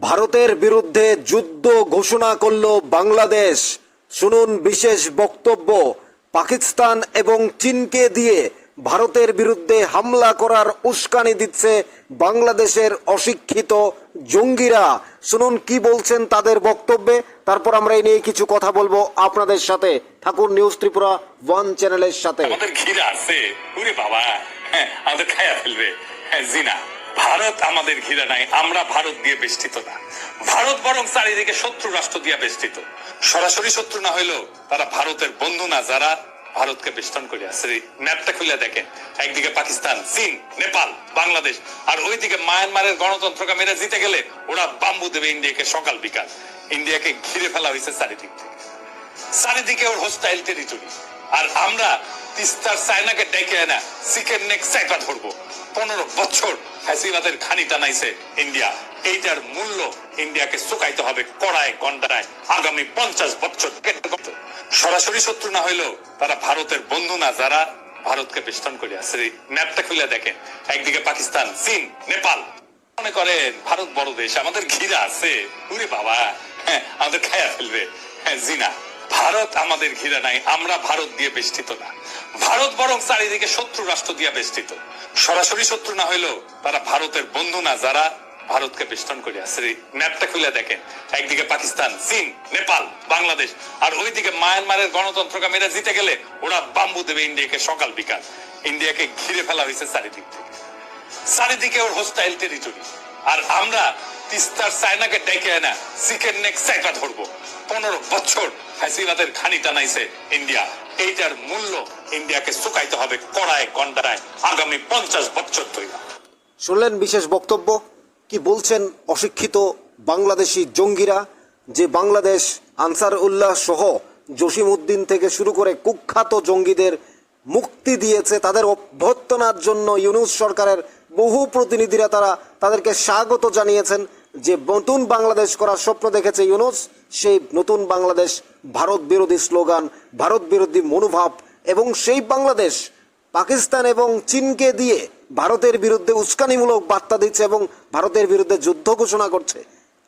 ভারতের বিরুদ্ধে যুদ্ধ ঘোষণা করল বাংলাদেশ। শুনুন বিশেষ বক্তব্য। পাকিস্তান এবং চীনকে দিয়ে ভারতের বিরুদ্ধে হামলা করার উস্কানি দিচ্ছে বাংলাদেশের অশিক্ষিত জঙ্গিরা। শুনুন কি বলছেন তাদের বক্তব্যে। তারপর আমরা এই নিয়ে কিছু কথা বলব আপনাদের সাথে। ঠাকুর নিউজ ত্রিপুরা ওয়ান চ্যানেলের সাথে। আমাদের ঘিরা আছে। বাবা হ্যাঁ, আমাদের খায়া ফেলবে। হ্যাঁ, জিনা। ভারত আমাদের ঘিরা নাই, আমরা ভারত দিয়ে বেষ্টিত না। ভারত বরং চারিদিকে শত্রু রাষ্ট্র দিয়ে বেষ্টিত। সরাসরি শত্রু না হইলেও তারা ভারতের বন্ধু না, যারা ভারতকে বেষ্টন করে আছে। ম্যাপটা খুলে দেখেন। একদিকে পাকিস্তান, চীন, নেপাল, বাংলাদেশ। আর ওইদিকে মায়ানমারের গণতন্ত্রকে মেরে জিতে গেলে ওরা বাম্বু দেবে ইন্ডিয়াকে সকাল বিকাল। ইন্ডিয়াকে ঘিরে ফেলা হয়েছে চারিদিক থেকে। চারিদিকে ওর হোস্টাইল টেরিটরি আর আমরা তিস্তার চায়নাকে ডেকে এনে চিকেন নেক চাইপা ধরবো। পনেরো বছর ফ্যাসিবাদের খানি টানাইছে ইন্ডিয়া। এইটার মূল্য ইন্ডিয়াকে চুকাইতে হবে কড়ায় গন্ডায় আগামী পঞ্চাশ বছর সরাসরি শত্রু না হইলেও তারা ভারতের বন্ধু না যারা ভারতকে বেষ্টন করে আছে। ম্যাপটা খুলে দেখেন। একদিকে পাকিস্তান চীন নেপাল। মনে করেন ভারত বড় দেশ আমাদের ঘিরা আছে। উরে বাবা হ্যাঁ, আমাদের খায়া ফেলবে। হ্যাঁ, জিনা। ভারত আমাদের ঘিরা নাই, আমরা ভারত দিয়ে বেষ্টিত না। ভারত বরং চারিদিকে শত্রু রাষ্ট্র দিয়ে বেষ্টিত। সরাসরি শত্রু না হইলেও তারা ভারতের বন্ধু না, যারা ভারতকে বেষ্টন করে আছে। ম্যাপটা খুলে দেখেন। একদিকে পাকিস্তান, চীন, নেপাল, বাংলাদেশ, আর ওইদিকে মায়ানমারের গণতন্ত্রকে মেরে জিতে গেলে ওরা বাম্বু দেবে ইন্ডিয়াকে সকাল বিকাল। ইন্ডিয়াকে ঘিরে ফেলা হয়েছে চারিদিক থেকে। চারিদিকে ওর হোস্টাইল টেরিটরি আর আমরা তিস্তার চায়নাকে ডেকে এনে চিকেন নেক চাইপা ধরবো। পনেরো বছর ফ্যাসিবাদের খানি টানাইছে ইন্ডিয়া। এইটার মূল্য ইন্ডিয়াকে চুকাইতে হবে কড়ায় গন্ডায় আগামী পঞ্চাশ বছর তৈরি শুনলেন বিশেষ বক্তব্য? কি বলছেন অশিক্ষিত বাংলাদেশি জঙ্গিরা? যে বাংলাদেশ আনসার উল্লাহ সহ জসিম উদ্দিন থেকে শুরু করে কুখ্যাত জঙ্গিদের মুক্তি দিয়েছে তাদের অভ্যর্থনার জন্য ইউনুস সরকারের বহু প্রতিনিধিরা তারা তাদেরকে স্বাগত জানিয়েছেন যে নতুন বাংলাদেশ করার স্বপ্ন দেখেছে ইউনুস। সেই নতুন বাংলাদেশ, ভারত বিরোধী স্লোগান, ভারত বিরোধী মনোভাব এবং সেই বাংলাদেশ পাকিস্তান এবং চীনকে দিয়ে ভারতের বিরুদ্ধে উস্কানিমূলক বার্তা দিচ্ছে এবং ভারতের বিরুদ্ধে যুদ্ধ ঘোষণা করছে।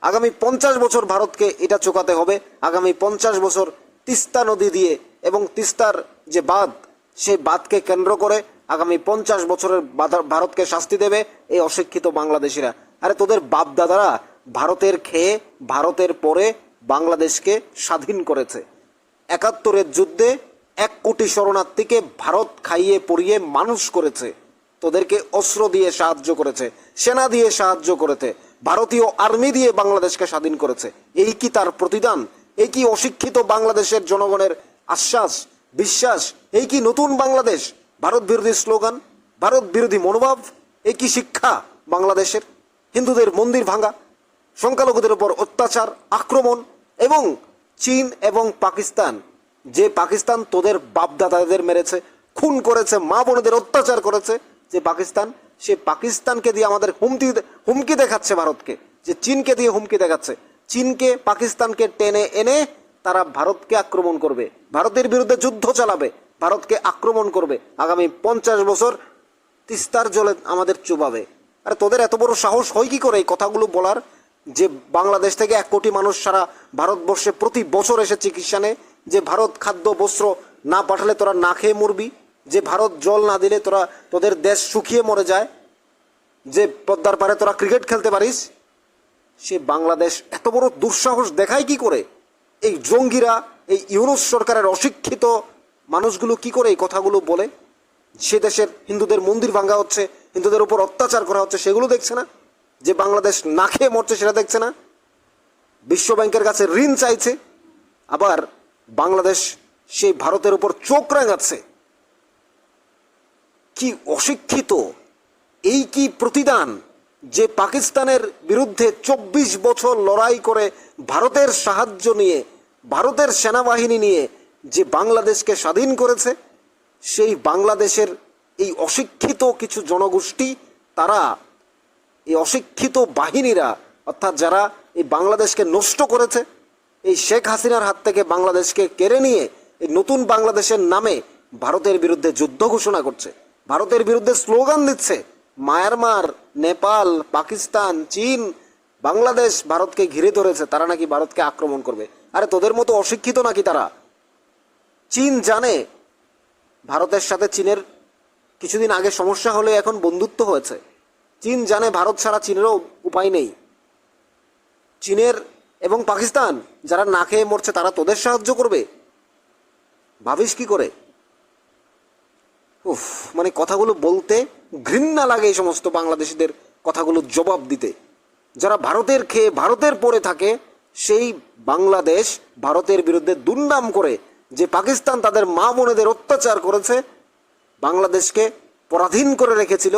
আগামী পঞ্চাশ বছর ভারতকে এটা চোকাতে হবে। আগামী পঞ্চাশ বছর তিস্তা নদী দিয়ে এবং তিস্তার যে বাঁধ সেই বাঁধকে কেন্দ্র করে আগামী পঞ্চাশ বছরের ভারতকে শাস্তি দেবে এই অশিক্ষিত বাংলাদেশিরা। আরে তোদের বাপ দাদারা ভারতের খেয়ে, ভারতের পরে বাংলাদেশকে স্বাধীন করেছে। একাত্তরের যুদ্ধে এক কোটি শরণার্থীকে ভারত খাইয়ে পরিয়ে মানুষ করেছে। তোদেরকে অস্ত্র দিয়ে সাহায্য করেছে, সেনা দিয়ে সাহায্য করেছে, ভারতীয় আর্মি দিয়ে বাংলাদেশকে স্বাধীন করেছে। এই কি তার প্রতিদান? এই কি অশিক্ষিত বাংলাদেশের জনগণের আশ্বাস, বিশ্বাস? এই কি নতুন বাংলাদেশ? ভারত বিরোধী স্লোগান, ভারত বিরোধী মনোভাব কি শিক্ষা বাংলাদেশের। হিন্দুদের মন্দির ভাঙা, সংখ্যালঘুদের ওপর অত্যাচার, আক্রমণ এবং চীন এবং পাকিস্তান। যে পাকিস্তান তোদের বাপদাদাদের মেরেছে, খুন করেছে, মা বোনেদের অত্যাচার করেছে, যে পাকিস্তান, সে পাকিস্তানকে দিয়ে আমাদের হুমকি হুমকি দেখাচ্ছে ভারতকে, যে চীনকে দিয়ে হুমকি দেখাচ্ছে। চীনকে, পাকিস্তানকে টেনে এনে তারা ভারতকে আক্রমণ করবে। ভারতের বিরুদ্ধে যুদ্ধ চালাবে। ভারতকে আক্রমণ করবে। আগামী পঞ্চাশ বছর তিস্তার জলে আমাদের চুবাবে। আর তোদের এত বড় সাহস হয় কি করে এই কথাগুলো বলার? যে বাংলাদেশ থেকে এক কোটি মানুষ সারা ভারতবর্ষে প্রতি বছর এসে চিকিৎসা নেয়, যে ভারত খাদ্য, বস্ত্র না পাঠালে তোরা না খেয়ে মরবি, যে ভারত জল না দিলে তোরা, তোদের দেশ শুকিয়ে মরে যায়, যে পদ্মার পারে তোরা ক্রিকেট খেলতে পারিস। সে বাংলাদেশ এত বড় দুঃসাহস দেখায় কি করে? এই জঙ্গিরা, এই ইউরোপ সরকারের অশিক্ষিত মানুষগুলো কি করে এই কথাগুলো বলে? সে দেশের হিন্দুদের মন্দির ভাঙ্গা হচ্ছে, হিন্দুদের উপর অত্যাচার করা হচ্ছে, সেগুলো দেখছে না? যে বাংলাদেশ না খেয়ে মরছে সেটা দেখছে না? বিশ্ব ব্যাংকের কাছে ঋণ চাইছে, আবার বাংলাদেশ সেই ভারতের উপর চোখ রাঙাচ্ছে। কি অশিক্ষিত, এই কি প্রতিদান যে পাকিস্তানের বিরুদ্ধে চব্বিশ বছর লড়াই করে ভারতের সাহায্য নিয়ে, ভারতের সেনাবাহিনী নিয়ে যে বাংলাদেশকে স্বাধীন করেছে, সেই বাংলাদেশের এই অশিক্ষিত কিছু জনগোষ্ঠী, তারা এই অশিক্ষিত বাহিনীরা, অর্থাৎ যারা এই বাংলাদেশকে নষ্ট করেছে, এই শেখ হাসিনার হাত থেকে বাংলাদেশকে কেড়ে নিয়ে এই নতুন বাংলাদেশের নামে ভারতের বিরুদ্ধে যুদ্ধ ঘোষণা করছে। ভারতের বিরুদ্ধে স্লোগান দিচ্ছে, মায়ানমার, নেপাল, পাকিস্তান, চীন, বাংলাদেশ ভারতকে ঘিরে ধরেছে, তারা নাকি ভারতকে আক্রমণ করবে। আরে তোদের মতো অশিক্ষিত নাকি তারা? চীন জানে ভারতের সাথে চীনের কিছুদিন আগে সমস্যা হলে এখন বন্ধুত্ব হয়েছে। চীন জানে ভারত ছাড়া চীনেরও উপায় নেই। চীনের এবং পাকিস্তান যারা না খেয়ে মরছে, তারা তোদের সাহায্য করবে? ভাবিস কি করে? উফ মানে কথাগুলো বলতে ঘৃণা লাগে এই সমস্ত বাংলাদেশিদের কথাগুলো জবাব দিতে। যারা ভারতের খেয়ে ভারতের পরে থাকে, সেই বাংলাদেশ ভারতের বিরুদ্ধে দুর্নাম করে যে পাকিস্তান তাদের মা বোনেদের অত্যাচার করেছে, বাংলাদেশকে পরাধীন করে রেখেছিল,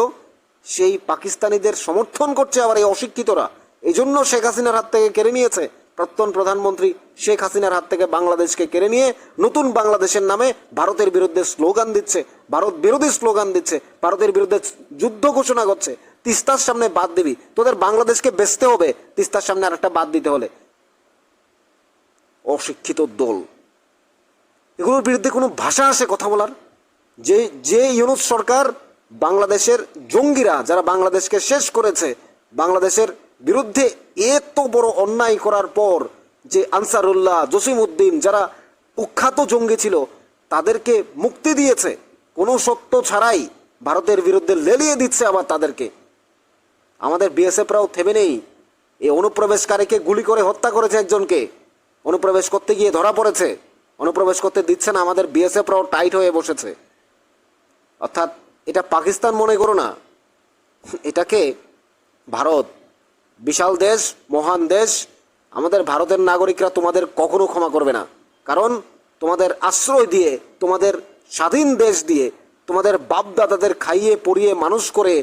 সেই পাকিস্তানিদের সমর্থন করছে আবার এই অশিক্ষিতরা। এই জন্য শেখ হাসিনার হাত থেকে কেড়ে নিয়েছে প্রাক্তন প্রধানমন্ত্রী শেখ হাসিনার হাত থেকে বাংলাদেশকে কেড়ে নিয়ে নতুন বাংলাদেশের নামে ভারতের বিরুদ্ধে স্লোগান দিচ্ছে, ভারত বিরোধী স্লোগান দিচ্ছে, ভারতের বিরুদ্ধে যুদ্ধ ঘোষণা করছে। তিস্তার সামনে বাদ দিবি, তোদের বাংলাদেশকে বেচতে হবে, তিস্তার সামনে আরেকটা বাদ দিতে হলে। অশিক্ষিত দল। এগুলোর বিরুদ্ধে কোনো ভাষা আসে কথা বলার? যে যে ইউনুস সরকার বাংলাদেশের জঙ্গিরা, যারা বাংলাদেশকে শেষ করেছে, বাংলাদেশের বিরুদ্ধে এত বড় অন্যায় করার পর যে আনসারুল্লাহ জসিম উদ্দিন যারা কুখ্যাত জঙ্গি ছিল, তাদেরকে মুক্তি দিয়েছে, কোনো সত্য ছাড়াই ভারতের বিরুদ্ধে লেলিয়ে দিচ্ছে আবার তাদেরকে। আমাদের বিএসএফরাও থেমে নেই। এই অনুপ্রবেশকারীকে গুলি করে হত্যা করেছে একজনকে। অনুপ্রবেশ করতে গিয়ে ধরা পড়েছে। অনুপ্রবেশ করতে দিচ্ছে না, আমাদের বিএসএফরাও টাইট হয়ে বসেছে। অর্থাৎ এটা পাকিস্তান মনে করো না। এটাকে ভারত, বিশাল দেশ, মহান দেশ, আমাদের ভারতের নাগরিকরা তোমাদের কখনো ক্ষমা করবে না। কারণ তোমাদের আশ্রয় দিয়ে, তোমাদের স্বাধীন দেশ দিয়ে, তোমাদের বাপদাদাদের খাইয়ে পরিয়ে মানুষ করে,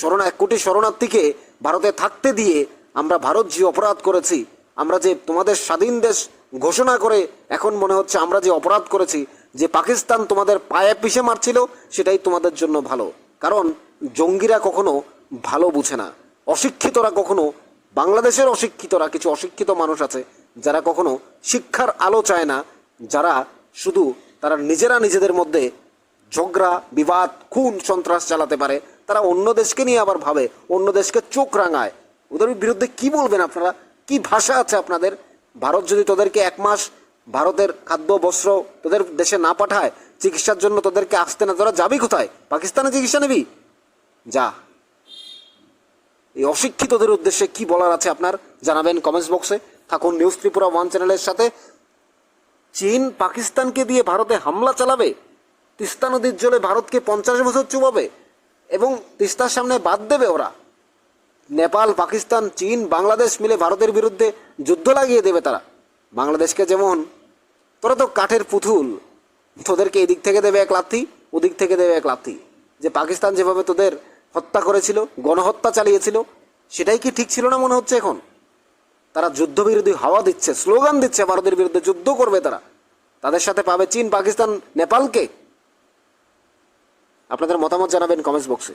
শরণা, এক কোটি শরণার্থীকে ভারতে থাকতে দিয়ে আমরা ভারত যে অপরাধ করেছি, আমরা যে তোমাদের স্বাধীন দেশ ঘোষণা করে এখন মনে হচ্ছে আমরা যে অপরাধ করেছি, যে পাকিস্তান তোমাদের পায়ে পিষে মারছিল, সেটাই তোমাদের জন্য ভালো। কারণ জঙ্গিরা কখনো ভালো বুঝে না। অশিক্ষিতরা কখনো, বাংলাদেশের অশিক্ষিতরা, কিছু অশিক্ষিত মানুষ আছে, যারা কখনো শিক্ষার আলো চায় না, যারা শুধু তারা নিজেরা নিজেদের মধ্যে ঝগড়া, বিবাদ, খুন, সন্ত্রাস চালাতে পারে। তারা অন্য দেশকে নিয়ে আবার ভাবে, অন্য দেশকে চোখ রাঙায়। ওদের বিরুদ্ধে কি বলবেন আপনারা? কি ভাষা আছে আপনাদের? ভারত যদি তোদেরকে এক মাস ভারতের খাদ্য, বস্ত্র তোদের দেশে না পাঠায়, চিকিৎসার জন্য তোদেরকে আসতে না, তোরা যাবি কোথায়? পাকিস্তানে চিকিৎসা নিবি? যা। এই অশিক্ষিতদের উদ্দেশ্যে কি বলার আছে আপনার? জানাবেন কমেন্টস বক্সে থাকুন নিউজ ত্রিপুরা ওয়ান চ্যানেলের সাথে। চীন পাকিস্তানকে দিয়ে ভারতে হামলা চালাবে। তিস্তা নদীর জলে ভারতকে পঞ্চাশ বছর চুবাবে এবং তিস্তার সামনে বাদ দেবে ওরা। নেপাল, পাকিস্তান, চীন, বাংলাদেশ মিলে ভারতের বিরুদ্ধে যুদ্ধ লাগিয়ে দেবে তারা। বাংলাদেশকে যেমন, তোরা তো কাঠের পুতুল, তোদেরকে এদিক থেকে দেবে এক লাথি, ওদিক থেকে দেবে এক লাথি। যে পাকিস্তান যেভাবে তোদের হত্যা করেছিল, গণহত্যা চালিয়েছিল, সেটাই কি ঠিক ছিল না মনে হচ্ছে এখন? তারা যুদ্ধবিরোধী হাওয়া দিচ্ছে, স্লোগান দিচ্ছে ভারতের বিরুদ্ধে, যুদ্ধ করবে তারা। তাদের সাথে পাবে চীন, পাকিস্তান, নেপালকে। আপনাদের মতামত জানাবেন কমেন্টস বক্সে।